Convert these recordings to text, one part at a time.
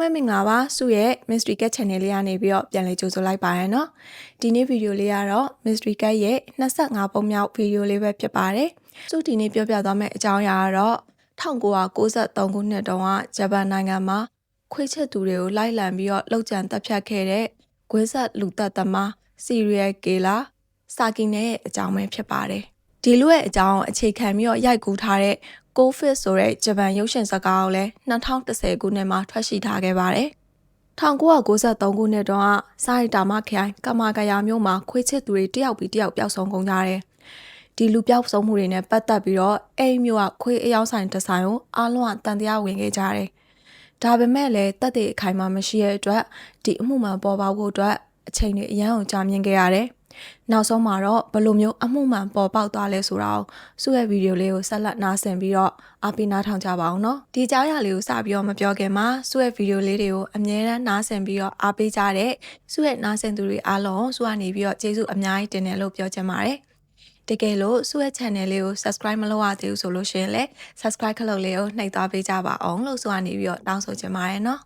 လုံးပဲမင်္ဂလာပါစုရဲ့ Mystery Cat Channel လေးကနေပြီးတော့ပြန်လည်ကြိုဆိုလိုက်ပါရနော်ဒီနေ့ဗီဒီယိုလေးကတော့ Mystery Cat ရဲ့25ပုံမြောက်ဗီဒီယိုလေးပဲဖြစ်ပါတယ်စုဒီနေ့ပြောပြသွားမယ့်အကြောင်းအရာကတော့1993ခုနှစ်တုန်းကဂျပန်နိုင်ငံမှာခွေးချက်သူတွေကိုလိုက်လံပြီးတော့လှုပ်ကြံတပ်ဖြတ်ခဲ့တဲ့ဂွေးဆက်လူသက်သမား Serial Killer စာကီနဲ့ရဲ့အကြောင်းပဲဖြစ်ပါတယ်ဒီလူရဲ့အကြောင်းအခြေခံပြီးတော့ရိုက်ကူးထားတဲ့ COVID ဆိုတဲ့ဂျပန်ရုပ်ရှင်ဇာတ်ကားကိုလည်း2010ခုနှစ်မှာထွက်ရှိထားခဲ့ပါတယ်။1993ခုနှစ်တုန်းကစာရီတာမခိုင်ကမာကယာမြို့မှာခွေးချစ်သူတွေတယောက်ပြီးတယောက်ပျောက်ဆုံးကုန်ကြတယ်။ဒီလူပျောက်ဆုံးမှုတွေနဲ့ပတ်သက်ပြီးတော့အဲ့မြို့ကခွေးအယောင်ဆိုင်တစ်ဆိုင်ကိုအားလုံးကတန်တရားဝင်ခဲ့ကြတယ်။ဒါပေမဲ့လည်းတက်တဲ့အခိုင်အမာမရှိတဲ့အတွက်ဒီအမှုမှန်ပေါ်ပေါက်ဖို့အတွက်အချိန်တွေအရန်အောင်ကြာမြင့်ခဲ့ရတယ်။ နောက်ဆုံးမှာတော့ဘယ်လိုမျိုးအမှုမှန်ပေါ်ပေါက်သွားလဲဆိုတာကိုစုရဲ့ဗီဒီယိုလေးကိုဆက်လက်နားဆင်ပြီးတော့အားပေးနားထောင်ကြပါအောင်နော်ဒီကြောင်းရလေးကိုစပြီးတော့မပြောခင်မှာစုရဲ့ဗီဒီယိုလေးတွေကိုအမြဲတမ်းနားဆင်ပြီးတော့အားပေးကြတဲ့စုရဲ့နားဆင်သူတွေအားလုံးစုကနေပြီးတော့ကျေးဇူးအများကြီးတင်တယ်လို့ပြောချင်ပါတယ်တကယ်လို့စုရဲ့ channel လေးကို subscribe မလုပ်ရသေးဘူးဆိုလို့ရှိရင်လည်း subscribe ခလုပ်လေးကိုနှိပ်သွားပေးကြပါအောင်လို့ဆိုကနေပြီးတော့တောင်းဆိုချင်ပါတယ်နော်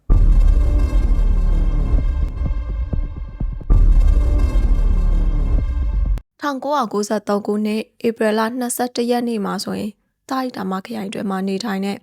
1993ခုနှစ်ဧပြီလ22ရက်နေ့မှာဆိုရင်တာရီတာမခရိုင်တွင်မှာနေထိုင်တဲ့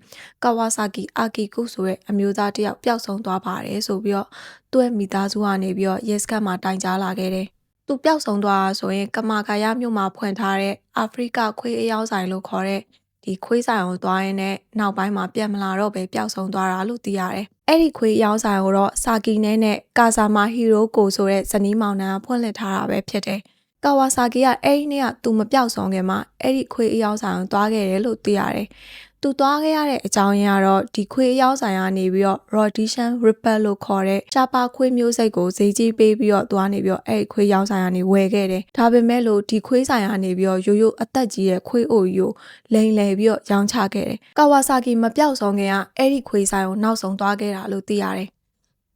ကာဝါဆာကီအာကီကုဆိုတဲ့အမျိုးသားတစ်ယောက်ပျောက်ဆုံးသွားပါတယ်ဆိုပြီးတော့သူ့ရဲ့မိသားစုကနေပြီးတော့ရဲစခန်းမှာတိုင်ကြားလာခဲ့တယ်။သူပျောက်ဆုံးသွားတာဆိုရင်ကမာကာယမြို့မှာဖွင့်ထားတဲ့အာဖရိကခွေးအယောင်ဆိုင်လို့ခေါ်တဲ့ဒီခွေးဆိုင်ကိုသွားရင်းနဲ့နောက်ပိုင်းမှာပြန်မလာတော့ပဲပျောက်ဆုံးသွားတာလို့သိရတယ်။အဲ့ဒီခွေးရောင်းဆိုင်ကိုတော့စာကီနဲနဲ့ကာဆာမာဟီရိုကိုဆိုတဲ့ဇနီးမောင်နှံကဖွင့်လှစ်ထားတာပဲဖြစ်တယ်။ ကာဝါဆာကီကအဲ့ဒီနေ့ကသူမပြောက်ဆုံးခင်မှာအဲ့ဒီခွေးအယောင်ဆိုင်ကိုသွားခဲ့တယ်လို့သိရတယ်။သူသွားခဲ့ရတဲ့အကြောင်းရင်းကတော့ဒီခွေးအယောင်ဆိုင်ကနေပြီးတော့ Rhodesian Ripper လို့ခေါ်တဲ့ရှားပါခွေးမျိုးစိတ်ကိုဈေးကြီးပေးပြီးတော့သွားနေပြီးတော့အဲ့ဒီခွေးယောင်ဆိုင်ကနေဝယ်ခဲ့တယ်။ဒါပေမဲ့လို့ဒီခွေးဆိုင်ကနေပြီးတော့ရိုးရိုးအသက်ကြီးရဲ့ခွေးအိုယိုလိန်လည်ပြီးတော့ရောင်းချခဲ့တယ်။ကာဝါဆာကီမပြောက်ဆုံးခင်ကအဲ့ဒီခွေးဆိုင်ကိုနောက်ဆုံးသွားခဲ့တာလို့သိရတယ်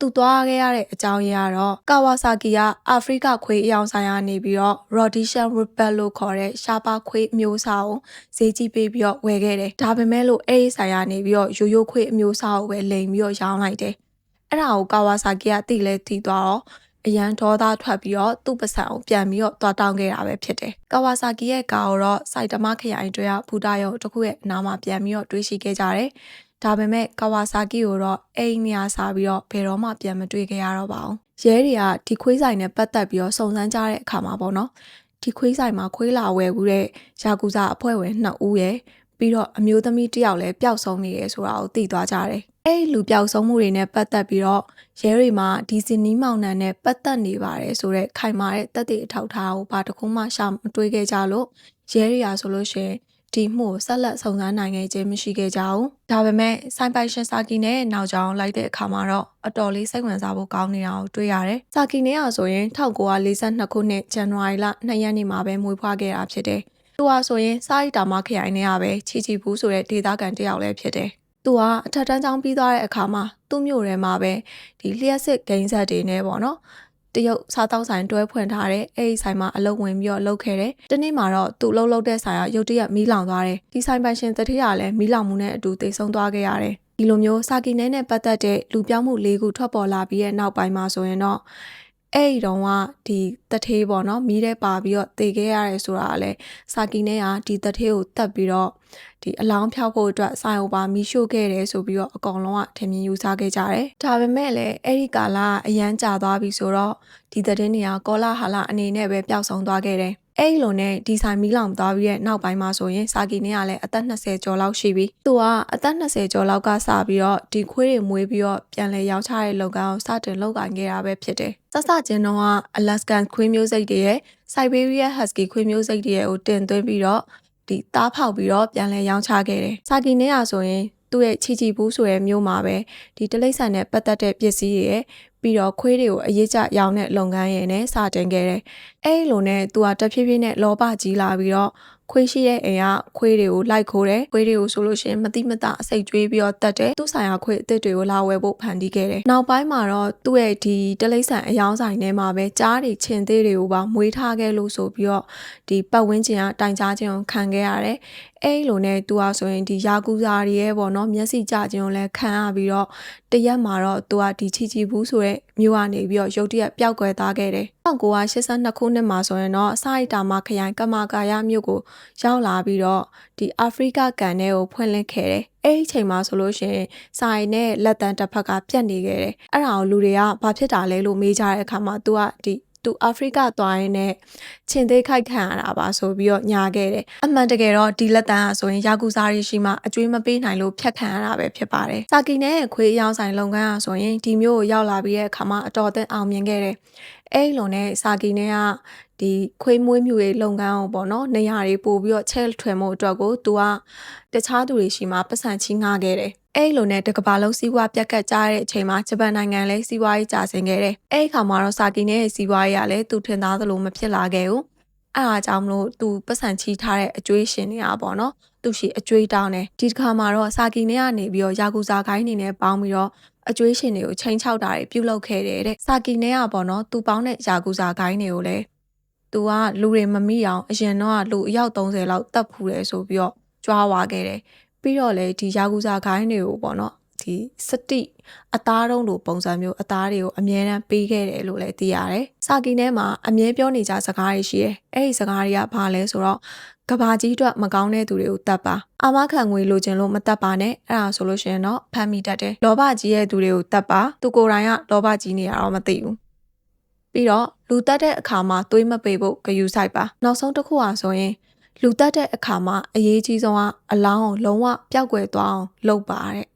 သူသွားခဲ့ရတဲ့အကြောင်းရင်းကတော့ကာဝါဆာကီကအာဖရိကခွေးအယောင်ဆိုင်ကနေပြီးတော့ Rhodesian Ripper လို့ခေါ်တဲ့ရှားပါခွေးအမျိုးအစားကိုဈေးကြီးပေးပြီးတော့ဝယ်ခဲ့တယ်။ဒါပေမဲ့လို့အဲ့ဒီဆိုင်ကနေပြီးတော့ရိုးရိုးခွေးအမျိုးအစားကိုပဲလိမ်ပြီးတော့ရောင်းလိုက်တယ်။အဲ့ဒါကိုကာဝါဆာကီကတိလဲထိသွားတော့အရန်ဒေါသထွက်ပြီးတော့သူ့ပစံကိုပြန်ပြီးတော့သွားတောင်းခဲ့တာပဲဖြစ်တယ်။ကာဝါဆာကီရဲ့ကာကိုတော့စိုက်တမခရိုင်အတွင်းကဘူတာယုံတစ်ခုရဲ့အနားမှာပြန်ပြီးတော့တွေးရှိခဲ့ကြတယ်။ ဒါပေမဲ့ကာဝါဆာကီကိုတော့အိမ်နေရာစားပြီးတော့ဘယ်တော့မှပြန်မတွေ့ခဲ့ရတော့ပါဘူးရဲတွေကဒီခွေးဆိုင်နဲ့ပတ်သက်ပြီးတော့စုံစမ်းကြတဲ့အခါမှာပေါ့နော်ဒီခွေးဆိုင်မှာခွေးလာဝယ်ဘူးတဲ့ယာကူဇာအဖွဲ့ဝင်2ဦးရယ်ပြီးတော့အမျိုးသမီးတစ်ယောက်လည်းပျောက်ဆုံးနေရဲဆိုတာကိုသိသွားကြတယ်အဲ့ဒီလူပျောက်ဆုံးမှုတွေနဲ့ပတ်သက်ပြီးတော့ရဲတွေမှာဒီစနီးမောင်နှံနဲ့ပတ်သက်နေပါတယ်ဆိုတော့ခိုင်မာတဲ့တက်တဲ့အထောက်ထားကိုဘာတစ်ခုမှရှာမတွေးခဲ့ကြလို့ရဲတွေကဆိုလို့ရှိရင် ဒီမှုကိုဆက်လက်ဆောင်စားနိုင်ခဲ့ခြင်းမရှိခဲ့ကြဘူး။ဒါပေမဲ့စိုင်ပိုင်ရှင်စာကီနဲ့နောက်ကျောင်းလိုက်တဲ့အခါမှာတော့အတော်လေးစိတ်ဝင်စားဖို့ကောင်းနေတာကိုတွေ့ရတယ်။စာကီနဲ့ကဆိုရင်1942ခုနှစ်ဇန်နဝါရီလ2ရက်နေ့မှာပဲမွေးဖွားခဲ့တာဖြစ်တယ်။သူဟာဆိုရင်စာရီတာမခရိုင်နဲ့ကပဲချီချီဘူးဆိုတဲ့ဒေသခံတစ်ယောက်လည်းဖြစ်တယ်။သူကအထက်တန်းကျောင်းပြီးသွားတဲ့အခါမှာသူ့မြို့ထဲမှာပဲဒီလျှက်စစ်ဂိမ်းဆက်တွေနဲ့ပေါ့နော် တရုတ်စားတောက်ဆိုင်တွဲဖွင့်ထားတဲ့အဲ့ဒီဆိုင်မှာအလုပ်ဝင်ပြီးတော့လုပ်ခဲ့တယ်။တနေ့မှာတော့သူ့လှုပ်လှုပ်တဲ့ဆိုင်ကရုတ်တရက်မီးလောင်သွားတယ်။ဒီဆိုင်ပိုင်ရှင်တတိယလည်းမီးလောင်မှုနဲ့အတူတိတ်ဆုံးသွားခဲ့ရတယ်။ဒီလိုမျိုးစာကီနဲနဲ့ပတ်သက်တဲ့လူပြောင်းမှုလေးခုထွက်ပေါ်လာပြီးတဲ့နောက်ပိုင်းမှာဆိုရင်တော့အဲ့ဒီတော့ကဒီတထေးပေါ့နော်မီးထဲပါပြီးတော့တေခဲ့ရတယ်ဆိုတာကလည်းစာကီနဲ့ကဒီတထေးကိုတက်ပြီးတော့ ဒီအလောင်းဖြောက်ဖို့အတွက်ဆိုင်ဟိုပါမီးရှို့ခဲ့တယ်ဆိုပြီးတော့အကောင်လုံးကထင်မြင်ယူဆခဲ့ကြတယ်။ဒါပေမဲ့လည်းအဲ့ဒီကာလအရန်ကြာသွားပြီဆိုတော့ဒီသတင်းတွေကကောလာဟာလာအနေနဲ့ပဲပျောက်ဆုံးသွားခဲ့တယ်။အဲ့လိုနဲ့ဒီဆိုင်မီးလောင်သွားပြီးရဲ့နောက်ပိုင်းမှာဆိုရင်စာကီနဲ့ကလည်းအသက်20ကျော်လောက်ရှိပြီ။သူကအသက်20ကျော်လောက်ကစပြီးတော့ဒီခွေးတွေမွေးပြီးတော့ပြန်လဲရောက်ချတဲ့လုပ်ငန်းကိုစတင်လုပ်ကိုင်ခဲ့တာပဲဖြစ်တယ်။စစချင်းတော့ကအလက်စကန်ခွေးမျိုးစိတ်တွေရဲ့ Siberia Husky ခွေးမျိုးစိတ်တွေရဲ့ကိုတင်သွင်းပြီးတော့ ဒီတားဖောက်ပြီးတော့ပြန်လဲရောင်းချခဲ့တယ်။စာကီနဲ့ရဆိုရင်သူ့ရဲ့ချီချီဘူးဆိုတဲ့မျိုးမှာပဲဒီတလိษံနဲ့ပတ်သက်တဲ့ပစ္စည်းတွေရဲ့ပြီးတော့ခွေးတွေကိုအရေးကြရောင်းတဲ့လုပ်ငန်းရဲ့နဲ့စတင်ခဲ့တယ်။အဲဒီလိုနဲ့သူကတဖြည်းဖြည်းနဲ့လောဘကြီးလာပြီးတော့ ခွေးရှိတဲ့အိမ်ကခွေးတွေကိုလိုက်ခိုးတယ်ခွေးတွေကိုဆိုလို့ရှိရင်မတိမတအစိတ်ကျွေးပြီးတော့တတ်တယ်သူ့ဆိုင်ရာခွေးအစ်စ်တွေကိုလာဝယ်ဖို့ဖန်တီးခဲ့တယ်နောက်ပိုင်းမှာတော့သူ့ရဲ့ဒီတလိษံအယောင်းဆိုင်ထဲမှာပဲကြားတွေခြင်သေးတွေကိုပါမွေးထားခဲ့လို့ဆိုပြီးတော့ဒီပတ်ဝန်းကျင်ကတိုင်ကြားခြင်းကိုခံခဲ့ရတယ် အဲ့လိုနဲ့သူကဆိုရင်ဒီယာကူဇာတွေရဲ့ပေါ့နော်မျက်စိကျခြင်းကိုလည်းခံရပြီးတော့တရက်မှာတော့သူကဒီချီချီဘူးဆိုတဲ့မြို့ကနေပြီးတော့ရုတ်တရက်ပျောက်ကွယ်သွားခဲ့တယ်1982ခုနှစ်မှာဆိုရင်တော့စာရီတာမခရိုင်ကမာကာယမြို့ကိုရောက်လာပြီးတော့ဒီအာဖရိကကန်ထဲကိုဖွင့်လှစ်ခဲ့တယ်အဲ့ဒီချိန်မှာဆိုလို့ရှိရင်စာရီနဲ့လက်တန်းတစ်ဖက်ကပြတ်နေခဲ့တယ်အဲ့ဒါကိုလူတွေကဘာဖြစ်တာလဲလို့မေးကြတဲ့အခါမှာသူကဒီ သူအာဖရိကသွားရင်းနဲ့ချင်းသေးခိုက်ခံရတာပါဆိုပြီးတော့ညာခဲ့တယ်အမှန်တကယ်တော့ဒီလက်တန်းဟာဆိုရင်ယာကူဇာရီရှိမှအကျွေးမပေးနိုင်လို့ဖြတ်ခံရတာပဲဖြစ်ပါတယ်စာကီနဲ့ခွေးရောင်းဆိုင်လုပ်ငန်းဟာဆိုရင်ဒီမျိုးကိုရောက်လာပြီးတဲ့အခါမှာအတော်အသင့်အောင်မြင်ခဲ့တယ်အဲ့လိုနဲ့စာကီနဲ့ကဒီခွေးမွေးမြူရေးလုပ်ငန်းကိုပေါ့နော်နေရာတွေပို့ပြီးတော့ချဲထွယ်မှုအတွက်ကိုသူကတခြားသူတွေရှိမှပတ်စံချီးငှားခဲ့တယ် အဲ့လိုနဲ့တကဘာလုံးစီးပွားပြက်ကတ်ကြတဲ့အချိန်မှာဂျပန်နိုင်ငံလည်းစီးပွားရေးကျဆင်းခဲ့တယ်။အဲ့ဒီခါမှာတော့စာကီနဲ့စီးပွားရေးကလည်းသူထင်သားသလိုမဖြစ်လာခဲ့ဘူး။အဲ့အားကြောင့်မလို့သူပတ်စံချီထားတဲ့အကျွေးရှင်တွေကပေါ့နော်။သူရှိအကျွေးတောင်းတယ်။ဒီတစ်ခါမှာတော့စာကီနဲ့ကနေပြီးတော့ယာကူဇာခိုင်းနေနဲ့ပေါင်းပြီးတော့အကျွေးရှင်တွေကိုချိန်ချောက်တာတွေပြုလုပ်ခဲ့တယ်တဲ့။စာကီနဲ့ကပေါ့နော်သူပေါင်းတဲ့ယာကူဇာခိုင်းတွေကိုလည်းသူကလူတွေမမိအောင်အရင်တော့လူအယောက်30လောက်တတ်ဖူးတယ်ဆိုပြီးတော့ကြွားဝါခဲ့တယ်။ ပြီးတော့လေဒီယာကူဇာခိုင်းတွေကိုပေါ့နော်ဒီစတိအသားတုံးလိုပုံစံမျိုးအသားတွေကိုအမြဲတမ်းပေးခဲ့တယ်လို့လည်းသိရတယ်။စာကီထဲမှာအမြဲပြောနေကြစကားတွေရှိတယ်။အဲ့ဒီစကားတွေကဘာလဲဆိုတော့ကဘာကြီးအတွက်မကောင်းတဲ့သူတွေကိုတတ်ပါအာမခံငွေလိုချင်လို့မတတ်ပါနဲ့အဲ့ဒါဆိုလို့ရှိရင်တော့ဖမ်းမိတတ်တယ်လောဘကြီးရဲ့သူတွေကိုတတ်ပါသူကိုယ်တိုင်ကလောဘကြီးနေရတော့မသိဘူးပြီးတော့လူတက်တဲ့အခါမှာသွေးမပေဖို့ဂယူဆိုင်ပါနောက်ဆုံးတစ်ခုဟာဆိုရင် လူတက်တဲ့အခါမှာအရေးကြီးဆုံးကအလောင်းကိုလုံးဝပျောက်ကွယ်သွားအောင်လုပ်ပါတဲ့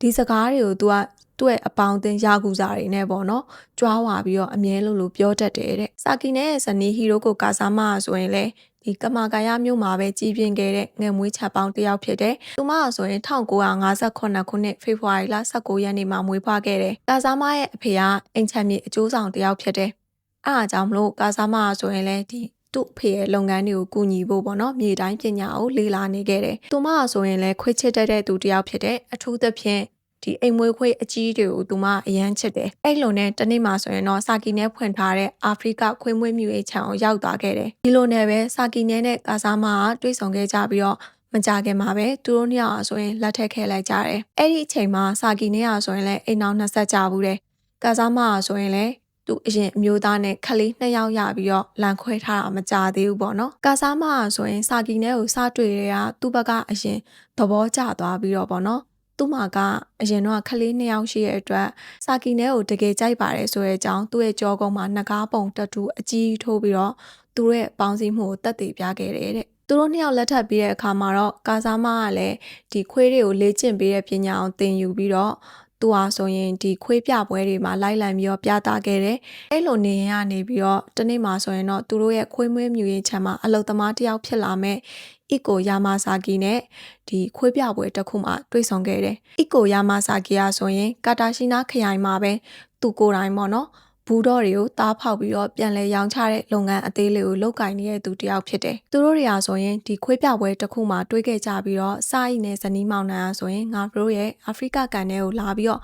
ဒီစကားတွေကို तू ကသူ့ရဲ့အပေါင်းအသင်းယာကူဇာတွေနဲ့ပေါ့နော်ကြွားဝါပြီးတော့အမြဲလို့လို့ပြောတတ်တယ်တဲ့စာကီနဲ့ဇနီးဟီရိုကိုကာဆာမဆိုရင်လေဒီကမာကာယမြို့မှာပဲကြီးပြင်းခဲ့တဲ့ငယ်မွေးချက်ပေါင်းတစ်ယောက်ဖြစ်တယ်။သူမဆိုရင်1958ခုနှစ်ဖေဖော်ဝါရီလ19ရက်နေ့မှာမွေးဖွားခဲ့တယ်။ကာဆာမရဲ့အဖေကအင်ချမ်းမြေအကျိုးဆောင်တစ်ယောက်ဖြစ်တယ်။အားအကြောင်းမလို့ကာဆာမဆိုရင်လည်းဒီ သူ့ဖေရဲ့လုပ်ငန်းတွေကိုကူညီဖို့ပေါ့နော်မြေတိုင်းပညာကိုလေ့လာနေခဲ့တယ်။သူမဆိုရင်လည်းခွေးချစ်တတ်တဲ့သူတစ်ယောက်ဖြစ်တယ်။အထူးသဖြင့်ဒီအိမ်မွေးခွေးအကြီးတွေကိုသူမအရန်ချစ်တယ်အဲ့လိုနဲ့တနေ့မှဆိုရင်တော့စာကီနဲ့ဖွင့်ထားတဲ့အာဖရိကခွေးမွေးမြူရေးခြံကိုရောက်သွားခဲ့တယ်ဒီလိုနဲ့ပဲစာကီနဲ့နဲ့ကာဆာမာကတွေ့ဆုံခဲ့ကြပြီးတော့မကြခင်မှာပဲသူတို့နှစ်ယောက်ဆိုရင်လက်ထက်ခဲလိုက်ကြတယ်အဲ့ဒီအချိန်မှာစာကီနဲ့ရဆိုရင်လည်းအိမ်အောင်နှစ်ဆက်ကြဘူးတယ်ကာဆာမာကဆိုရင်လည်း သူအရင်အမျိုးသားနဲ့ခလေးနှစ်ယောက်ရပြီးတော့လန်ခွဲထားတာမကြသေးဘူးပေါ့နော်ကာဆာမာကဆိုရင်စာကီနဲ့ကိုစတွေ့ရတာသူ့ဘက်ကအရင်သဘောကျသွားပြီးတော့ပေါ့နော်သူ့မှာကအရင်တော့ခလေးနှစ်ယောက်ရှိတဲ့အတွက်စာကီနဲကိုတကယ်ကြိုက်ပါတယ်ဆိုတဲ့အကြောင်းသူ့ရဲ့ကြောကုန်းမှာနှကားပုံတတူအကြီးထိုးပြီးတော့သူ့ရဲ့ပေါင်းစည်းမှုကိုတက်တည်ပြခဲ့တယ်တဲ့သူတို့နှစ်ယောက်လက်ထပ်ပြီးတဲ့အခါမှာတော့ကာဆာမကလည်းဒီခွေးတွေကိုလေ့ကျင့်ပေးတဲ့ပညာအောင်သင်ယူပြီးတော့ သူဟာဆိုရင်ဒီခွေးပြပွဲတွေမှာလိုက်လံပြီးတော့ပြသခဲ့တယ်။အဲ့လိုနေရင်ကနေပြီးတော့တနေ့မှာဆိုရင်တော့သူတို့ရဲ့ခွေးမွေးမြူရေးချမ်းမှာအလုသမားတယောက်ဖြစ်လာမဲ့အီကိုယာမာဆာကီနဲ့ဒီခွေးပြပွဲတစ်ခုမှတွေ့ဆုံခဲ့တယ်။အီကိုယာမာဆာကီကဆိုရင်ကာတာရှိနာခရိုင်မှာပဲသူကိုယ်တိုင်ပေါ့နော် ဘူးတော့တွေကိုတားဖောက်ပြီးတော့ပြန်လဲရောင်းချတဲ့လုပ်ငန်းအသေးလေးကိုလုပ်ကင်နေတဲ့သူတယောက်ဖြစ်တယ်။သူတို့တွေကဆိုရင်ဒီခွေးပြပွဲတစ်ခုမှတွေးခဲ့ကြပြီးတော့စာအိနဲ့ဇနီးမောင်နှံကဆိုရင်ငါတို့ရဲ့အာဖရိကကန်ထဲကိုလာပြီးတော့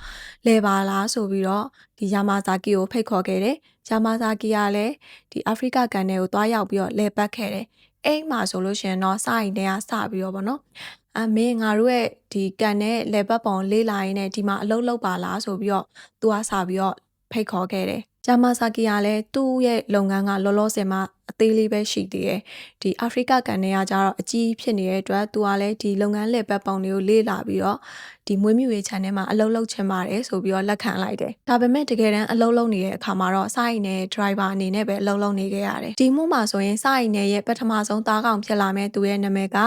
လဲပါလားဆိုပြီးတော့ဒီယာမာဇာကီကိုဖိတ်ခေါ်ခဲ့တယ်။ယာမာဇာကီကလည်းဒီအာဖရိကကန်ထဲကိုတွားရောက်ပြီးတော့လဲပတ်ခဲ့တယ်။အိမ်မှာဆိုလို့ရှိရင်တော့စာအိနဲ့ကစပြီးတော့ဗောနော်အမင်းငါတို့ရဲ့ဒီကန်နဲ့လေပတ်ပုံလေးလာရင်းနဲ့ဒီမှာအလုပ်လုပ်ပါလားဆိုပြီးတော့သူကစပြီးတော့ ဖိတ်ခေါ်ခဲ့တယ်ဂျာမာဆာကီကလည်းသူ့ရဲ့လုပ်ငန်းကလောလောဆယ်မှာအသေးလေးပဲရှိသေးတယ်။ဒီအာဖရိကကန်တွေကကြတော့အကြီးဖြစ်နေတဲ့အတွက်သူကလည်းဒီလုပ်ငန်းလည်ပတ်ပုံတွေကိုလေ့လာပြီးတော့ဒီမွေးမြူရေး channel မှာအလုပ်လုပ်ချင်ပါတယ်ဆိုပြီးတော့လက်ခံလိုက်တယ်။ဒါပေမဲ့တကယ်တမ်းအလုပ်လုပ်နေတဲ့အခါမှာတော့စာအိမ်နဲ့ driver အနေနဲ့ပဲအလုပ်လုပ်နေခဲ့ရတယ်။ဒီမှုမှာဆိုရင်စာအိမ်နဲ့ရဲ့ပထမဆုံးသားကောင်ဖြစ်လာမဲ့သူရဲ့နာမည်က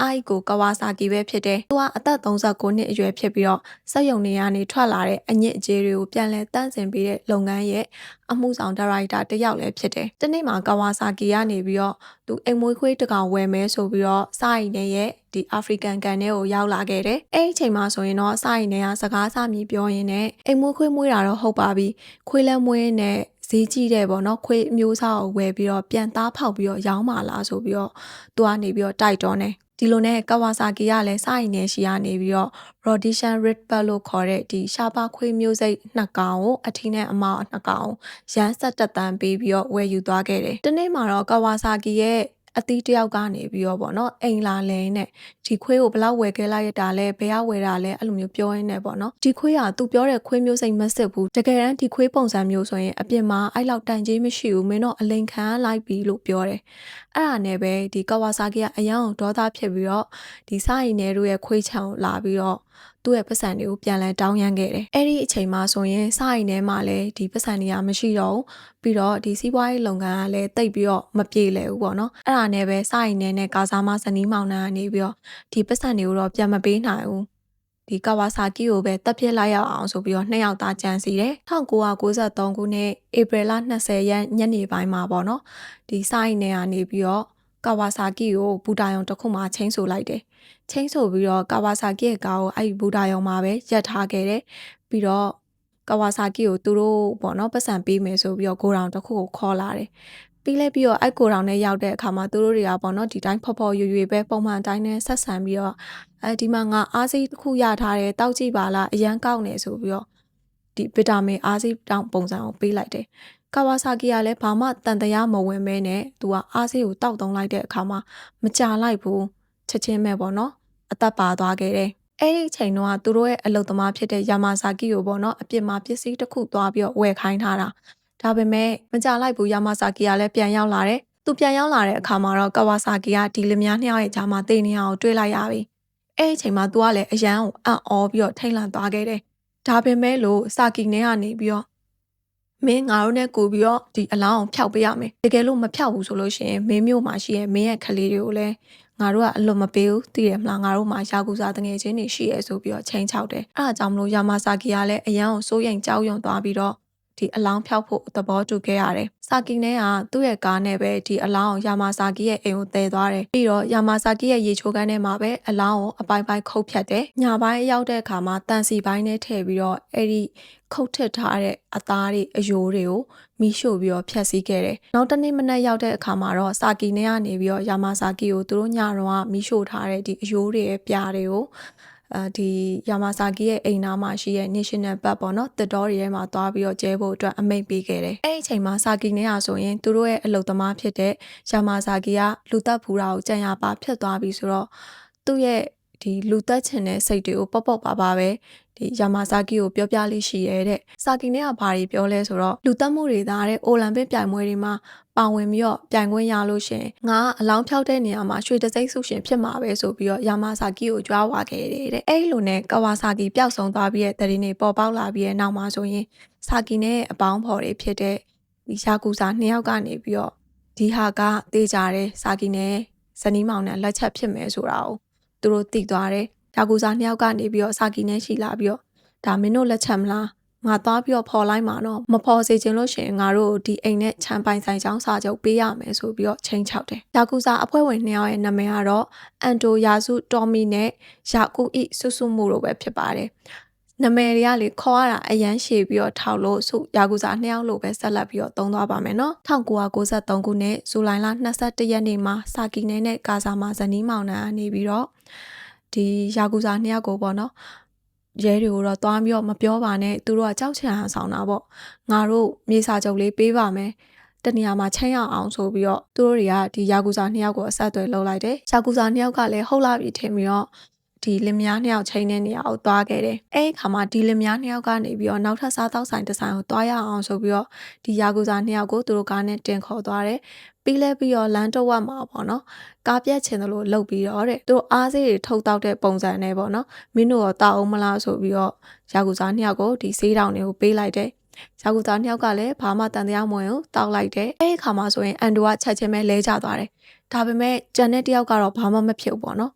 အိုက်ကိုကဝါဆာကီပဲဖြစ်တယ်။သူကအသက်39နှစ်အရွယ်ဖြစ်ပြီးတော့စက်ယုံနေရနေထွက်လာတဲ့အညစ်အကြေးတွေကိုပြန်လည်တန့်စင်ပေးတဲ့လုပ်ငန်းရဲ့အမှုဆောင်ဒါရိုက်တာတစ်ယောက်လည်းဖြစ်တယ်။ဒီနေ့မှာကဝါဆာကီကနေပြီးတော့သူအိမ်မွေးခွေးတကောင်ဝယ်မဲဆိုပြီးတော့စာအိမ်နဲ့ရဲ့ဒီအာဖရိကန်ကန်ထဲကိုရောက်လာခဲ့တယ်။အဲ့ဒီအချိန်မှာဆိုရင်တော့စာအိမ်ထဲကစကားစမြည်ပြောရင်းနဲ့အိမ်မွေးခွေးမွေးတာတော့ဟုတ်ပါပြီ။ခွေးလည်းမွေးနဲ့ဈေးကြီးတယ်ပေါ့နော်ခွေးမျိုးစားကိုဝယ်ပြီးတော့ပြန်သားဖောက်ပြီးတော့ရောင်းပါလားဆိုပြီးတော့သူကနေပြီးတော့တိုက်တွန်းတယ် ဒီလိုနဲ့ကဝါဆာကီကလည်းစိုက်နေရှိရနေပြီးတော့ Rhodesian Red Bud လို့ခေါ်တဲ့ဒီရှားပါခွေးမျိုးစိတ်နှစ်ကောင်ကိုအထီးနဲ့အမောက်နှစ်ကောင်ရန်ဆက်တက်တန်းပေးပြီးတော့ဝယ်ယူသွားခဲ့တယ်။ဒီနေ့မှာတော့ကဝါဆာကီရဲ့ အသီးတစ်ယောက်ကနေပြီးတော့ပေါ့နော်အိမ်လာလဲနဲ့ဒီခွေးကိုဘယ်လောက်ဝယ်ခဲ့လိုက်ရတာလဲဘယ်ကဝယ်တာလဲအဲ့လိုမျိုးပြောရင်းနဲ့ပေါ့နော်ဒီခွေးကသူပြောတဲ့ခွေးမျိုးစိတ်မစစ်ဘူးတကယ်တမ်းဒီခွေးပုံစံမျိုးဆိုရင်အပြင်မှာအဲ့လောက်တန်ကြီးမရှိဘူးမင်းတော့အလိန်ခံလိုက်ပြီလို့ပြောတယ်အဲ့ဒါနဲ့ပဲဒီကာဝါဆာကီကအရန်ကိုဒေါသဖြစ်ပြီးတော့ဒီစာရင်နယ်တို့ရဲ့ခွေးချောင်လာပြီးတော့ သူ့ရဲ့ပတ်စံတွေကိုပြန်လည်တောင်းရမ်းခဲ့တယ်။အဲ့ဒီအချိန်မှာဆိုရင်စအိမ်ထဲမှာလည်းဒီပတ်စံတွေကမရှိတော့ဘူး။ပြီးတော့ဒီစီးပွားရေးလုပ်ငန်းကလည်းတိတ်ပြီးတော့မပြေလည်ဘူးပေါ့နော်။အဲ့ဒါနဲ့ပဲစအိမ်ထဲနဲ့ကာစားမဇနီးမောင်နှံကနေပြီးတော့ဒီပတ်စံတွေကိုတော့ပြန်မပေးနိုင်ဘူး။ဒီကာဝါဆာကီကိုပဲတပ်ပြစ်လိုက်ရအောင်ဆိုပြီးတော့နှစ်ယောက်သားကြံစီတယ်1993ခုနှစ်ဧပြီလ20ရက်ညနေပိုင်းမှာပေါ့နော်ဒီဆိုင်နယ်ကနေပြီးတော့ကာဝါဆာကီကိုဘူတာယုံတစ်ခုမှချင်းဆိုလိုက်တယ် ချင်းဆိုပြီးတော့ကာဝါဆာကီရဲ့ကားကိုအဲ့ဒီဘူတာယုံမှာပဲရပ်ထားခဲ့တယ်ပြီးတော့ကာဝါဆာကီကိုသူတို့ပေါ့နော်ပတ်စံပေးမယ်ဆိုပြီးတော့ကိုရောင်တစ်ခုကိုခေါ်လာတယ်ပြီးလဲပြီးတော့အဲ့ကိုတောင်နဲ့ရောက်တဲ့အခါမှာသူတို့တွေကပေါ့နော်ဒီတိုင်းဖော်ဖော်ရွရွပဲပုံမှန်တိုင်းနဲ့ဆက်ဆံပြီးတော့အဲဒီမှာငါအားစိတစ်ခုရထားတယ်တောက်ကြည့်ပါလားအရန်ကောက်နေဆိုပြီးတော့ဒီဗီတာမင်အားစိတောင်ပုံစံကိုပေးလိုက်တယ်ကာဝါဆာကီကလည်းဘာမှတန်တရားမဝင်မဲနဲ့သူကအားစိကိုတောက်တုံးလိုက်တဲ့အခါမှာမကြာလိုက်ဘူးချက်ချင်းပဲပေါ့နော် အသက်ပါသွားခဲ့တယ်အဲ့ဒီအချိန်တော့သူတို့ရဲ့အလုသမားဖြစ်တဲ့ယာမာဆာကီကိုပေါ့နော်အပြစ်မှာပစ္စည်းတစ်ခုသွားပြီးတော့ဝယ်ခိုင်းထားတာဒါပေမဲ့မကြလိုက်ဘူးယာမာဆာကီကလည်းပြန်ရောက်လာတယ်သူပြန်ရောက်လာတဲ့အခါမှာတော့ကာဝါဆာကီကဒီလင်မယားနှစ်ယောက်ရဲ့ဂျာမှာတေးနေအောင်တွေ့လိုက်ရပြီအဲ့ဒီအချိန်မှာသူကလည်းအရန်ကိုအံ့ဩပြီးတော့ထိတ်လန့်သွားခဲ့တယ်ဒါပေမဲ့လို့စာကီနဲ့ကနေပြီးတော့မင်းငါတို့နဲ့ကိုပြီးတော့ဒီအလောင်းအောင်ဖျောက်ပေးရမယ်တကယ်လို့မဖျောက်ဘူးဆိုလို့ရှိရင်မင်းမျိုးမှာရှိရဲ့မင်းရဲ့ကလေးတွေကိုလည်း ငါတို့ကအလွတ်မပေးဘူးသိရမလားငါတို့မှာယာကူစာတငယ်ချင်းတွေရှိရဲဆိုပြီးတော့ချိန်ချောက်တယ်အဲအကြောင်းမလို့ယာမာဆာကီကလည်းအရန်ကိုစိုးရိမ်ကြောက်ရွံ့သွားပြီးတော့ ဒီအလောင်းဖျောက်ဖို့သဘောတူခဲ့ရတယ်။စာကီနဲ့ကသူ့ရဲ့ကားနဲ့ပဲဒီအလောင်းကိုယာမာဆာကီရဲ့အိမ်ကိုတည်သွားတယ်။ပြီးတော့ယာမာဆာကီရဲ့ရေချိုးကန်းထဲမှာပဲအလောင်းကိုအပိုင်းပိုင်းခုတ်ဖြတ်တယ်။ညပိုင်းရောက်တဲ့အခါမှာတန်စီပိုင်းနဲ့ထည့်ပြီးတော့အဲ့ဒီခုတ်ထစ်ထားတဲ့အသားတွေအယိုးတွေကိုမီးရှို့ပြီးတော့ဖျက်ဆီးခဲ့တယ်။နောက်တနေ့မနက်ရောက်တဲ့အခါမှာတော့စာကီနဲ့ကနေပြီးတော့ယာမာဆာကီကိုသူတို့ညတော့မီးရှို့ထားတဲ့ဒီအယိုးတွေရဲ့ပြားတွေကို အဲဒီယာမာဆာကီရဲ့အိမ်နာမှာရှိတဲ့ National Park ပေါ့နော်တစ်တော်တွေထဲမှာသွားပြီးတော့ကျဲဖို့အတွက်အမိန့်ပေးခဲ့တယ်။အဲ့ဒီအချိန်မှာဆာကီနဲ့ဟာဆိုရင်သူတို့ရဲ့အလုပ်သမားဖြစ်တဲ့ယာမာဆာကီကလူသက်ဖူတာကိုကြံရပါဖြစ်သွားပြီဆိုတော့သူ့ရဲ့ ဒီလူသက်ချင်တဲ့စိတ်တွေကိုပေါ့ပေါ့ပါပါပဲဒီယာမာဆာကီကိုပြောပြလေးရှိရဲတဲ့ဆာကီနဲ့ကဘာတွေပြောလဲဆိုတော့လူသက်မှုတွေသားတဲ့အိုလံပစ်ပြိုင်ပွဲတွေမှာပါဝင်ပြီးတော့ပြိုင်ခွင့်ရလို့ရှင်ငါအလောင်းဖြောက်တဲ့နေရာမှာရွှေတစိမ့်ဆုရှင်ဖြစ်မှာပဲဆိုပြီးတော့ယာမာဆာကီကိုကြွားဝါခဲ့တယ်တဲ့အဲ့လိုနဲ့ကာဝါဆာကီပျောက်ဆုံးသွားပြီးတဲ့တရင်တွေပေါ်ပေါက်လာပြီးတဲ့နောက်မှာဆိုရင်ဆာကီနဲ့အပေါင်းဖော်တွေဖြစ်တဲ့ဒီယာကူစာနှစ်ယောက်ကနေပြီးတော့ဒီဟာကတေးကြတယ်ဆာကီနဲ့ဇနီးမောင်နဲ့လက်ချက်ဖြစ်မယ်ဆိုတာကို သူတို့သိသွားတယ်ယာကူစာနှစ်ယောက်ကနေပြီးတော့ဆာကီနဲ့ရှိလာပြီးတော့ဒါမင်းတို့လက်ချက်မလားငါသွားပြီးတော့ဖော်လိုက်မှာတော့မဖော်စေချင်လို့ရှိရင်ငါတို့ဒီအိမ်နဲ့ခြံပိုင်ဆိုင်ချောင်းစာချုပ်ပေးရမယ်ဆိုပြီးတော့ချိန်ချောက်တယ်။ယာကူစာအဖွဲ့ဝင်နှစ်ယောက်ရဲ့နာမည်ကတော့အန်တိုယာစုတော်မီနဲ့ယာကူအီဆုဆုမှုတို့ပဲဖြစ်ပါတယ်။ နာမည်တွေကလေခေါ်ရတာအရန်ရှည်ပြီးတော့ထောက်လို့ဆုယာကူစာနှစ်ယောက်လို့ပဲဆက်လက်ပြီးတော့သုံးသွားပါမယ်နော်1993ခုနှစ်ဇူလိုင်လ22ရက်နေ့မှာစာကီနဲနဲ့ကာဇာမာဇနီးမောင်နှံကနေပြီးတော့ဒီယာကူစာနှစ်ယောက်ကိုပေါ့နော်ရဲတွေကိုတော့သွားပြီးတော့မပြောပါနဲ့သူတို့ကကြောက်ချံဟန်ဆောင်တာပေါ့ငါတို့မြေစာချုပ်လေးပေးပါမယ်တနေရာမှာချင်းရအောင်ဆိုပြီးတော့သူတို့တွေကဒီယာကူဇာနှစ်ယောက်ကိုအဆက်အသွယ်လုပ်လိုက်တယ်ယာကူဇာနှစ်ယောက်ကလည်းဟုတ်လာပြီထင်ပြီးတော့ ဒီလင်မယားနှစ်ယောက်ချိန်တဲ့နေရာကိုသွားခဲ့တယ်။အဲဒီခါမှာဒီလင်မယားနှစ်ယောက်ကနေပြီးတော့နောက်ထပ်စားတောက်ဆိုင်တစ်ဆိုင်ကိုသွားရအောင်ဆိုပြီးတော့ဒီယာကူဇာနှစ်ယောက်ကိုသူတို့ကားနဲ့တင်ခေါ်သွားတယ်။ပြီးလဲပြီးတော့လမ်းတော့ဝတ်မှာပေါ့နော်။ကားပြက်ချင်တယ်လို့လှုပ်ပြီးတော့တဲ့သူတို့အားစေးတွေထုတ်တောက်တဲ့ပုံစံနဲ့ပေါ့နော်။မင်းတို့ရောတောက်အောင်မလားဆိုပြီးတော့ယာကူဇာနှစ်ယောက်ကိုဒီဆေးတောင်တွေကိုပေးလိုက်တယ်။ယာကူသားနှစ်ယောက်ကလည်းဘာမှတန်တရားမဝင်ဘူးတောက်လိုက်တယ်။အဲဒီအခါမှာဆိုရင်အန်ဒိုကချက်ချင်းပဲလဲကျသွားတယ်။ဒါပေမဲ့ဂျန်နဲ့တယောက်ကတော့ဘာမှမဖြစ်ဘူးပေါ့နော်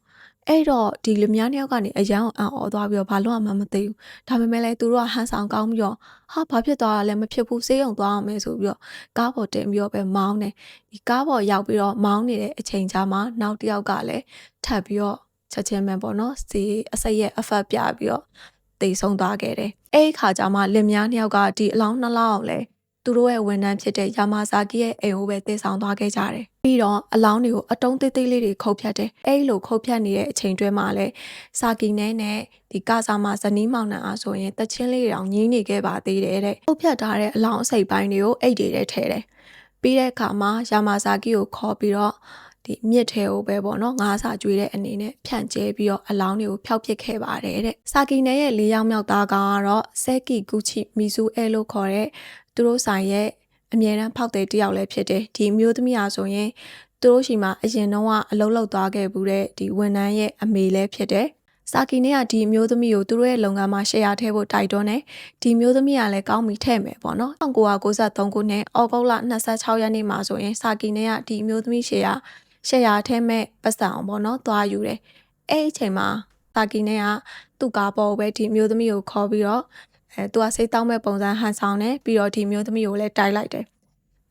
အဲ့တော့ဒီလူများနှစ်ယောက်ကနေအရန်အောင်အော်သွားပြီးတော့ဘာလို့မှမသိဘူးဒါပေမဲ့လည်းသူတို့ကဟန်ဆောင်ကောင်းပြီးတော့ဟာဘာဖြစ်သွားတာလဲမဖြစ်ဘူးစေးရုံသွားအောင်မယ်ဆိုပြီးတော့ကားပေါ်တင်ပြီးတော့ပဲမောင်းတယ်ဒီကားပေါ်ရောက်ပြီးတော့မောင်းနေတဲ့အချိန်ကြာမှာနောက်တစ်ယောက်ကလည်းထပ်ပြီးတော့ချက်ချင်းပဲပေါ့နော်စီအစိရဲ့အဖက်ပြပြီးတော့တိတ်ဆုံးသွားခဲ့တယ်အဲ့ဒီခါကျမှလင်မယားနှစ်ယောက်ကဒီအလောင်းနှလောင်းလဲ သူတို့ရဲ့ဝန်ထမ်းဖြစ်တဲ့ယာမာဇာကီရဲ့အိမ်ကိုပဲတည်ဆောင်သွားခဲ့ကြတယ်။ပြီးတော့အလောင်းတွေကိုအတုံးသေးသေးလေးတွေခုတ်ဖြတ်တယ်။အဲ့လိုခုတ်ဖြတ်နေတဲ့အချိန်တွဲမှာလဲစာကီနဲ့နဲ့ဒီကာဇာမာဇနီးမောင်နှံအားဆိုရင်တချင်းလေးတောင်ငင်းနေခဲ့ပါသေးတယ်တဲ့။ခုတ်ဖြတ်ထားတဲ့အလောင်းအစိပ်ပိုင်းတွေကိုအိတ်တွေထဲထည့်တယ်။ပြီးတဲ့အခါမှာယာမာဇာကီကိုခေါ်ပြီးတော့ဒီမြစ်ထဲကိုပဲပေါ့နော်ငါးစာကျွေးတဲ့အနေနဲ့ဖြန့်ကျဲပြီးတော့အလောင်းတွေကိုဖျောက်ပစ်ခဲ့ပါတယ်တဲ့။စာကီနယ်ရဲ့လေးယောက်မြောက်သားကောင်ကတော့ဆက်ကီဂူချီမီဆူအဲလို့ခေါ်တဲ့ သူတို့ဆိုင်ရဲ့အမြဲတမ်းဖောက်တဲ့တယောက်လည်းဖြစ်တယ်။ဒီအမျိုးသမီးအားဆိုရင်သူတို့ရှိမှအရင်တော့ကအလုံးလောက်သွားခဲ့ဘူးတဲ့ဒီဝန်ထမ်းရဲ့အမေလည်းဖြစ်တယ်။စာကီနဲ့ကဒီအမျိုးသမီးကိုသူတို့ရဲ့လုပ်ငန်းမှာ share ထည့်ဖို့တိုက်တွန်းတယ်။ဒီအမျိုးသမီးကလည်းကောင်းပြီထည့်မယ်ပေါ့နော်။1993ခုနှစ်ဩဂုတ်လ26ရက်နေ့မှာဆိုရင်စာကီနဲ့ကဒီအမျိုးသမီး share share ထည့်မဲ့ပတ်စံအောင်ပေါ့နော်။သွားယူတယ်။အဲ့ဒီအချိန်မှာစာကီနဲ့ကသူ့ကားပေါ်ပဲဒီအမျိုးသမီးကိုခေါ်ပြီးတော့ အဲသူကစိတ်တောင်းမဲ့ပုံစံဟန်ဆောင်တယ်ပြီးတော့ဒီမျိုးသမီးကိုလည်းတိုက်လိုက်တယ်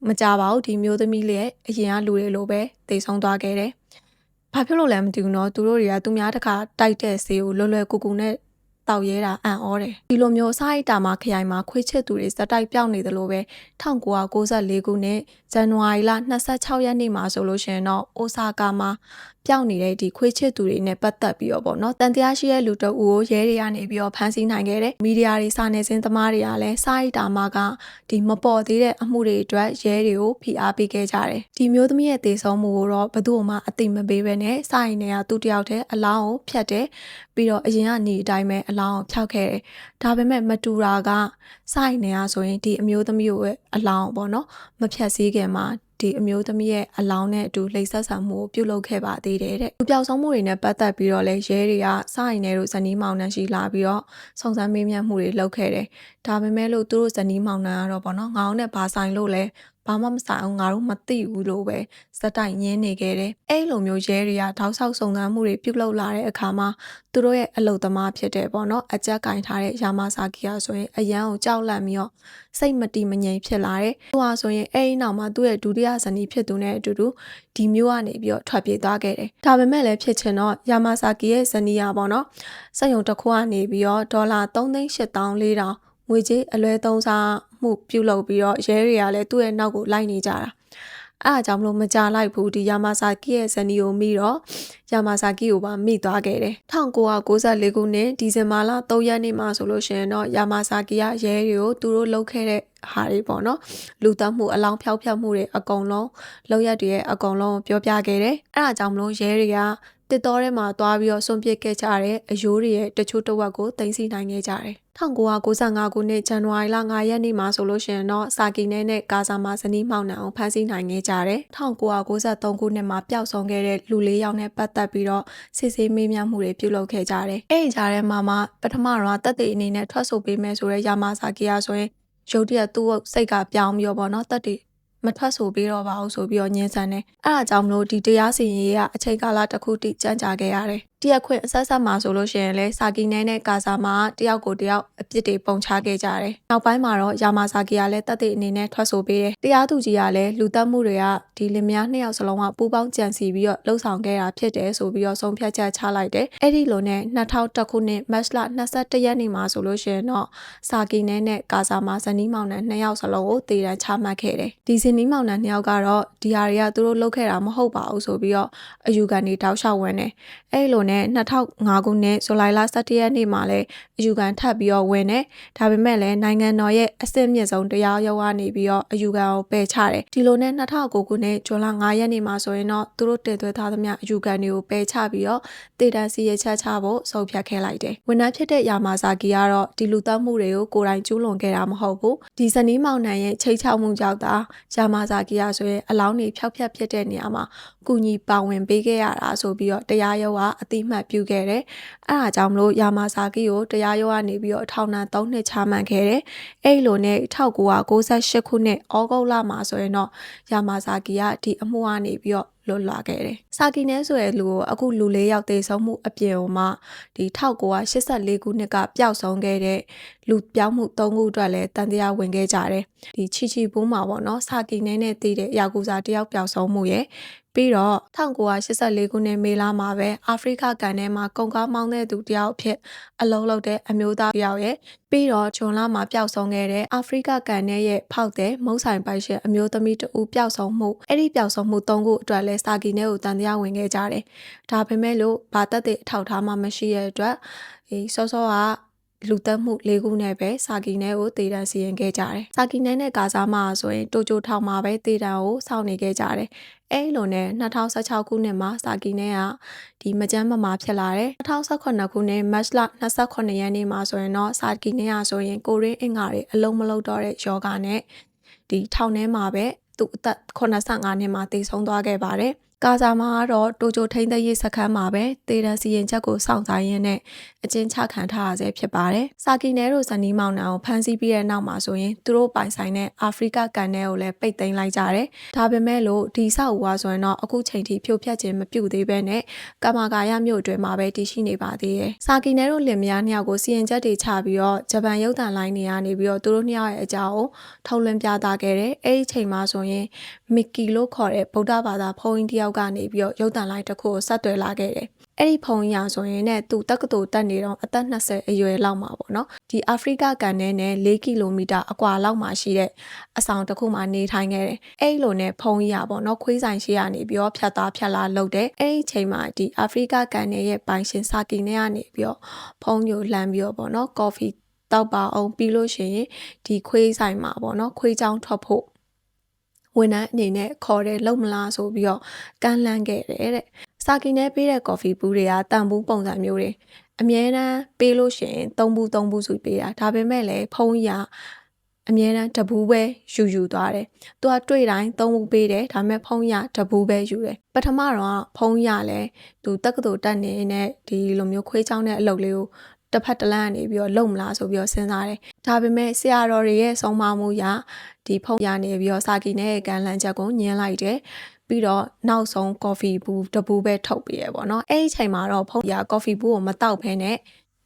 မကြပါဘူးဒီမျိုးသမီးလေးရဲ့အရင်ကလူတွေလိုပဲတိတ်ဆုံးသွားခဲ့တယ်။ဘာဖြစ်လို့လဲမသိဘူးเนาะသူတို့တွေကသူများတခါတိုက်တဲ့ဆေးကိုလွယ်လွယ်ကူကူနဲ့တောက်ရဲတာအံ့ဩတယ်။ဒီလိုမျိုးစားရိတ်တာမှာခရိုင်မှာခွေးချစ်သူတွေစက်တိုက်ပြောင်းနေတယ်လို့ပဲ1994ခုနှစ်ဇန်နဝါရီလ26ရက်နေ့မှာဆိုလို့ရှိရင်တော့အိုဆာကာမှာ ပျောက်နေတဲ့ဒီခွေးချစ်သူတွေနဲ့ပတ်သက်ပြီးတော့ပေါ့နော်တန်တရားရှိတဲ့လူတအူကိုရဲတွေကနေပြီးတော့ဖမ်းဆီးနိုင်ခဲ့တယ်မီဒီယာတွေစာနယ်ဇင်းသမားတွေကလည်းစာရိတ်တာမှာကဒီမပေါ်သေးတဲ့အမှုတွေအတွက်ရဲတွေကိုဖိအားပေးခဲ့ကြတယ်ဒီမျိုးသမီးရဲ့တေဆုံးမှုကိုတော့ဘယ်သူမှအသိမပေးဘဲနဲ့စာရင်တွေကသူ့တယောက်တည်းအလောင်းကိုဖြတ်တယ်ပြီးတော့အရင်ကနေအတိုင်းပဲအလောင်းကိုဖျောက်ခဲ့တယ်ဒါပေမဲ့မတူတာက စာရင်တွေကဆိုရင်ဒီအမျိုးသမီးကိုအလောင်းပေါ့နော်မဖြတ်စည်းခင်မှာဒီအမျိုးသမီးရဲ့အလောင်းနဲ့အတူလိမ့်ဆက်ဆံမှုကိုပြုလုပ်ခဲ့ပါသေးတယ်တဲ့။သူပျောက်ဆုံးမှုတွေနဲ့ပတ်သက်ပြီးတော့လဲရဲတွေကစရင်တွေတို့ဇနီးမောင်နှံရှိလာပြီးတော့စုံစမ်းမေးမြန်းမှုတွေလုပ်ခဲ့တယ်။ဒါပေမဲ့လို့သူတို့ဇနီးမောင်နှံကတော့ပေါ့နော်ငါအောင်နဲ့ဘာဆိုင်လို့လဲ ဘာမှမဆိုင်အောင်ငါတို့မသိဘူးလို့ပဲစက်တိုင်ညင်းနေခဲ့တယ်။အဲ့လိုမျိုးရဲတွေကထောက်ဆောက်စုံစမ်းမှုတွေပြုလုပ်လာတဲ့အခါမှာသူတို့ရဲ့အလုသမားဖြစ်တဲ့ပေါ့နော်အကြက်ကင်ထားတဲ့ယာမာဆာကီယာဆိုရင်အရန်ကိုကြောက်လန့်ပြီးတော့စိတ်မတည်မငြိမ်ဖြစ်လာတယ်။သူဟာဆိုရင်အဲ့ဒီနောက်မှာသူ့ရဲ့ဒုတိယဇနီးဖြစ်သူနဲ့အတူတူဒီမျိုးကနေပြီးတော့ထွက်ပြေးသွားခဲ့တယ်။ဒါပေမဲ့လည်းဖြစ်ချင်တော့ယာမာဆာကီရဲ့ဇနီးရပေါ့နော်။စက်ရုံတစ်ခုကနေပြီးတော့ဒေါ်လာ3,800,400 ငွေကြေးအလွဲသုံးစားမှုပြုလုပ်ပြီးတော့ရဲတွေကလည်းသူ့ရဲ့နောက်ကိုလိုက်နေကြတာအဲ့အကြောင်းမလို့မကြလိုက်ဘူးဒီယာမာဆာကီရဲ့ဇနီးကိုမိတော့ယာမာဆာကီကိုပါမိသွားခဲ့တယ်1994ခုနှစ်ဒီဇင်ဘာလ3ရက်နေ့မှာဆိုလို့ရှိရင်တော့ယာမာဆာကီကရဲတွေကိုသူတို့လုပ်ခဲ့တဲ့ဟာတွေပေါ့နော်လူသတ်မှုအလောင်းဖျောက်ဖျက်မှုတွေအကုန်လုံးလောက်ရက်တွေရဲ့အကုန်လုံးပြောပြခဲ့တယ်အဲ့အကြောင်းမလို့ရဲတွေက တစ်တော်ထဲမှာသွားပြီးတော့ဆွန့်ပစ်ခဲ့ကြတဲ့အယိုးတွေရဲ့တချို့တစ်ဝက်ကိုတင်စီနိုင်ခဲ့ကြတယ်1995ခုနှစ်ဇန်နဝါရီလ9ရက်နေ့မှာဆိုလို့ရှိရင်တော့စာကီနဲနဲ့ကာဇာမာဇနီးမောင်နှံကိုဖမ်းဆီးနိုင်ခဲ့ကြတယ်1993ခုနှစ်မှာပျောက်ဆုံးခဲ့တဲ့လူလေးယောက်နဲ့ပတ်သက်ပြီးတော့စစ်ဆေးမေးမြန်းမှုတွေပြုလုပ်ခဲ့ကြတယ်အဲ့ဒီကြားထဲမှာမှပထမတော့တက်တဲ့အနေနဲ့ထွက်ဆိုပေးမယ်ဆိုတဲ့ယာမာစာကီယာဆိုရင်ရုတ်တရက်သူ့စိတ်ကပြောင်းပြီးတော့ဗောနော်တက်တဲ့ မထွက်ဆိုပြီးတော့ပါဘူးဆိုပြီးတော့ညှင်းဆန်တယ်။အဲအကြောင်းမလို့ဒီတရားစီရင်ရေးကအချိန်ကာလတစ်ခုတိကြံ့ကြာခဲ့ရတယ်။ တရက်ခွင့်အဆက်ဆက်မှာဆိုလို့ရှိရင်လဲစာကီနဲနဲ့ကာဆာမှာတယောက်ကိုတယောက်အပြစ်တွေပုံချခဲ့ကြတယ်။နောက်ပိုင်းမှာတော့ယာမာဆာကီကလည်းတက်တဲ့အနေနဲ့ထွက်ဆိုပေးတယ်။တရားသူကြီးကလည်းလူတက်မှုတွေကဒီလင်မယားနှစ်ယောက်စလုံးကပူးပေါင်းကြံစီပြီးတော့လှုပ်ဆောင်ခဲ့တာဖြစ်တယ်ဆိုပြီးတော့ဆုံးဖြတ်ချက်ချလိုက်တယ်။အဲ့ဒီလိုနဲ့2001ခုနှစ်မတ်လ22ရက်နေ့မှာဆိုလို့ရှိရင်တော့စာကီနဲနဲ့ကာဆာမှာဇနီးမောင်နှံနှစ်ယောက်စလုံးကိုတည်တံချမှတ်ခဲ့တယ်။ဒီဇနီးမောင်နှံနှစ်ယောက်ကတော့ဒီဟာတွေကသူတို့လုပ်ခဲ့တာမဟုတ်ပါဘူးဆိုပြီးတော့အယူခံတွေတောက်လျှောက်ဝင်တယ်။အဲ့လိုနဲ့2005ခုနှစ်ဇူလိုင်လ17ရက်နေ့မှာလည်းအယူခံထပ်ပြီးတော့ဝင်တယ်။ဒါပေမဲ့လည်းနိုင်ငံတော်ရဲ့အဆင့်မြင့်ဆုံးတရားရုံးကနေပြီးတော့အယူခံကိုပယ်ချတယ်။ဒီလိုနဲ့2009ခုနှစ်ဇွန်လ9ရက်နေ့မှာဆိုရင်တော့သူတို့တင်သွင်းထားသမျှအယူခံတွေကိုပယ်ချပြီးတော့တည်တံစီရချက်ချဖို့ဆုံးဖြတ်ခဲ့လိုက်တယ်။ဝန်ထမ်းဖြစ်တဲ့ယာမာဇာကီကတော့ဒီလူသတ်မှုတွေကိုကိုယ်တိုင်ကျူးလွန်ခဲ့တာမဟုတ်ဘူး။ဒီဇနီးမောင်နှံရဲ့ချိတ်ချောက်မှုကြောင့်သာယာမာဇာကီကဆိုရင်အလောင်းတွေဖျောက်ဖျက်ဖြစ်တဲ့နေရာမှာကုညီပါဝင်ပေးခဲ့ရတာဆိုပြီးတော့တရားရုံးကအတိမတ်ပြုခဲ့တယ်။အဲအားကြောင့်မလို့ယာမာဇာကီကိုတရားရုံးကနေပြီးတော့ထောင်ဒဏ်3နှစ်ချမှတ်ခဲ့တယ်။အဲ့လိုနဲ့1998ခုနှစ်ဩဂုတ်လမှာဆိုရင်တော့ယာမာဇာကီကဒီအမှုကနေပြီးတော့လွတ်လာခဲ့တယ်။စာကီနဲဆိုတဲ့လူကိုအခုလူလေးယောက်သေဆုံးမှုအပြင်မှာဒီ1984ခုနှစ်ကပျောက်ဆုံးခဲ့တဲ့လူပြောင်းမှု၃ခုအတွက်လည်းတန်တရားဝင်ခဲ့ကြတယ်။ဒီချီချီဘူးမှာပေါ့နော်စာကီနဲနဲ့တည်တဲ့ယာကူဇာတယောက်ပျောက်ဆုံးမှုရဲ့ ပြီးတော့1984ခုနှစ်မေလမှာပဲအာဖရိကကန်ထဲမှာကုန်ကားမောင်းတဲ့သူတယောက်ဖြစ်အလုံးလုံးတဲ့အမျိုးသားတယောက်ရဲ့ပြီးတော့ဂျွန်လမှာပျောက်ဆုံးခဲ့တဲ့အာဖရိကကန်ထဲရဲ့ဖောက်တဲ့မုံဆိုင်ပိုက်ရှင်အမျိုးသမီးတဦးပျောက်ဆုံးမှုအဲ့ဒီပျောက်ဆုံးမှု၃ခုအတွက်လဲစာကီနဲ့ကိုတန်တရားဝင်ခဲ့ကြတယ်။ဒါပေမဲ့လို့ဘာသက်တဲ့အထောက်ထားမှမရှိတဲ့အတွက်ဒီစောစောက လူသက်မှု၄ခုနဲ့ပဲစာကီနဲကိုတေတံစီရင်ခဲ့ကြတယ်။စာကီနဲနဲ့ကာစားမှာဆိုရင်တိုကျိုထောင်မှာပဲတေတံကိုစောင့်နေခဲ့ကြတယ်။အဲ့လိုနဲ့2016ခုနှစ်မှာစာကီနဲကဒီမကြမ်းမမာဖြစ်လာတယ်။2018ခုနှစ်မတ်လ28ရက်နေ့မှာဆိုရင်တော့စာကီနဲကဆိုရင်ကိုရင်းအင်္ဂါတွေအလုံးမလုံးတော့တဲ့ယောဂနဲ့ဒီထောင်ထဲမှာပဲသူအသက်85နှစ်မှာတည်ဆုံးသွားခဲ့ပါတယ်။ ကာဇာမှာကတော့တိုကျိုထိန်းသိမ်းရေးစခန်းမှာပဲတေတံစီရင်ချက်ကိုစောင့်ဆိုင်ရင်းနဲ့အကျဉ်းချခံထားရဆဲဖြစ်ပါတယ်။စာကီနဲတို့ဇနီးမောင်နှံကိုဖမ်းဆီးပြီးတဲ့နောက်မှာဆိုရင်သူတို့ပိုင်ဆိုင်တဲ့အာဖရိကကန်နဲကိုလည်းပိတ်သိမ်းလိုက်ကြတယ်။ဒါပေမဲ့လို့ဒီဆောက်အွားဆိုရင်တော့အခုချိန်ထိဖြိုဖျက်ခြင်းမပြုသေးဘဲနဲ့ကမာကာယမြို့အတွင်းမှာပဲတည်ရှိနေပါသေးတယ်။စာကီနဲတို့လင်မယားနှစ်ယောက်ကိုစီရင်ချက်တွေချပြီးတော့ဂျပန်ရုပ်သံလိုင်းနေရနေပြီးတော့သူတို့နှစ်ယောက်ရဲ့အကြောင်းကိုထုတ်လွှင့်ပြသခဲ့တယ်။အဲ့ဒီချိန်မှာဆိုရင်မီကီလို့ခေါ်တဲ့ဗုဒ္ဓဘာသာဘုန်းကြီးတစ်ယောက်ကနေပြီးတော့ရုပ်သံလိုင်းတစ်ခုကိုဆက်သွယ်လာခဲ့တယ်။အဲ့ဒီဖုန်းကြီးရဆိုရင်နဲ့သူတက္ကသိုလ်တက်နေတော့အသက်20အရွယ်လောက်မှာပေါ့နော်။ဒီအာဖရိကကန်ထဲနဲ့4ကီလိုမီတာအကွာလောက်မှာရှိတဲ့အဆောင်တစ်ခုမှာနေထိုင်ခဲ့တယ်။အဲ့လိုနဲ့ဖုန်းကြီးရပေါ့နော်ခွေးဆိုင်ရှိရနေပြီးတော့ဖြတ်သားဖြတ်လာလုပ်တယ်။အဲ့ဒီချိန်မှာဒီအာဖရိကကန်ထဲရဲ့ပိုင်ရှင်စာကီနဲ့ကနေပြီးတော့ဖုန်းကြီးကိုလှမ်းပြီးတော့ပေါ့နော်ကော်ဖီတောက်ပါအောင်ပြီးလို့ရှိရင်ဒီခွေးဆိုင်မှာပေါ့နော်ခွေးချောင်းထွက်ဖို့ ဝန်ထမ်းအနေနဲ့ခေါ်တယ်လုံမလားဆိုပြီးတော့ကမ်းလှမ်းခဲ့တယ်တဲ့စာကီနဲ့ပေးတဲ့ကော်ဖီဘူးတွေကတန်ဘူးပုံစံမျိုးတွေအမြဲတမ်းပေးလို့ရှိရင်၃ဘူး၃ဘူးဆိုပေးတာဒါပေမဲ့လည်းဖုံးရအမြဲတမ်းတဘူးပဲယူယူသွားတယ်။သူကတွေ့တိုင်းသုံးဘူးပေးတယ်ဒါပေမဲ့ဖုံးရတဘူးပဲယူတယ်။ပထမတော့ဖုံးရလဲသူတက္ကသိုလ်တက်နေတဲ့ဒီလိုမျိုးခွေးချောင်းတဲ့အလုပ်လေးကိုတစ်ဖက်တစ်လမ်းကနေပြီးတော့လုံမလားဆိုပြီးတော့စဉ်းစားတယ်။ဒါပေမဲ့ဆရာတော်တွေရဲ့ဆုံးမမှုရ ဒီဖုန်းရနေပြီးတော့စာကီနဲ့ကန်လန်ချက်ကိုညင်းလိုက်တယ်။ပြီးတော့နောက်ဆုံးကော်ဖီဘူးတပူးပဲထုတ်ပေးရပေါ့နော်။အဲ့ဒီချိန်မှာတော့ဖုန်းရကော်ဖီဘူးကိုမတောက်ဖဲနဲ့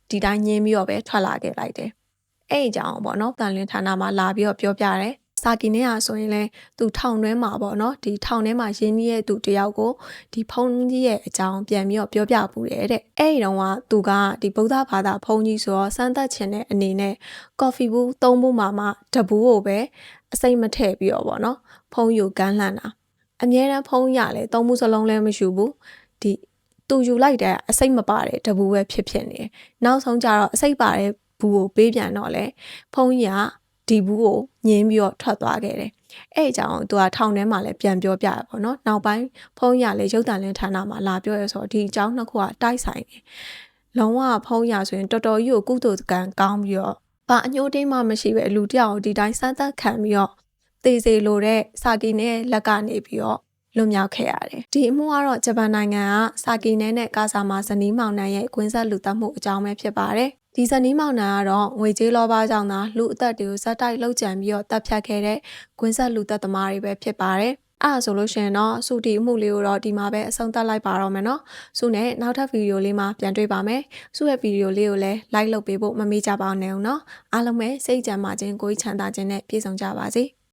ဒီတိုင်းညင်းပြီးတော့ပဲထွက်လာခဲ့လိုက်တယ်။အဲ့ဒီကြောင်ပေါ့နော်။တန်လင်းဌာနမှာလာပြီးတော့ပြောပြတယ်။ စာကီနဲ့อ่ะဆိုရင်လဲသူထောင်တွဲမှာပေါ့နော်ဒီထောင်ထဲမှာရင်းနှီးရဲ့သူတယောက်ကိုဒီဖုန်းကြီးရဲ့အကြောင်းပြန်ပြီးတော့ပြောပြပူတယ်တဲ့အဲ့ဒီတော့ကသူကဒီဗုဒ္ဓဘာသာဖုန်းကြီးဆိုတော့စမ်းသပ်ခြင်းတဲ့အနေနဲ့ကော်ဖီဘူးသုံးဘူးမှာမှတဘူးကိုပဲအစိမ့်မထည့်ပြီးတော့ပေါ့နော်ဖုန်းယူကန်းလှန်တာအမြဲတမ်းဖုန်းရလဲသုံးဘူးစလုံးလည်းမယူဘူးဒီသူယူလိုက်တဲ့အစိမ့်မပါတဲ့တဘူးပဲဖြစ်ဖြစ်နေတယ်နောက်ဆုံးကျတော့အစိမ့်ပါတဲ့ဘူးကိုပေးပြန်တော့လဲဖုန်းကြီးက ဒီဘူးကိုညင်းပြီးတော့ထွက်သွားခဲ့တယ်။အဲ့အကြောင်းသူကထောင်ထဲမှာလည်းပြန်ပြောပြရပါတော့။နောက်ပိုင်းဖုန်းရလည်းရုပ်တံလင်းဌာနမှာလာပြောရဆိုတော့ဒီအကြောင်းနှစ်ခုကတိုက်ဆိုင်တယ်။လုံးဝဖုန်းရဆိုရင်တော်တော်ကြီးကိုကုသိုလ်ကံကောင်းပြီးတော့ဘာအညိုးတင်းမှမရှိပဲလူတယောက်ကိုဒီတိုင်းစမ်းသပ်ခံပြီးတော့သေစေလိုတဲ့စာကီနဲ့လက်ကနေပြီးတော့လွန်မြောက်ခဲ့ရတယ်။ဒီအမှုကတော့ဂျပန်နိုင်ငံကစာကီနဲနဲ့ကာဆာမာဇနီးမောင်နှံရဲ့ကွင်းဆက်လူသက်မှုအကြောင်းပဲဖြစ်ပါတယ်။ ဒီဇနီးမောင်နှံကတော့ငွေကြေးလောဘကြောင့်သာလူအသက်တွေကိုဇက်တိုက်လှုပ်ကြံပြီးတော့တပ်ဖြတ်ခဲ့တဲ့ကွင်းဆက်လူသက်သမားတွေပဲဖြစ်ပါတယ်။အဲ့ဒါဆိုလို့ရှိရင်တော့စုတီအမှုလေးကိုတော့ဒီမှာပဲအဆုံးသတ်လိုက်ပါတော့မယ်နော်။စုနဲ့နောက်ထပ်ဗီဒီယိုလေးမှာပြန်တွေ့ပါမယ်။စုရဲ့ဗီဒီယိုလေးကိုလည်း like လုပ်ပေးဖို့မမေ့ကြပါနဲ့ဦးနော်။အားလုံးပဲစိတ်ကြမ်းမှခြင်းကိုယ်ချမ်းသာခြင်းနဲ့ပြည့်စုံကြပါစေ။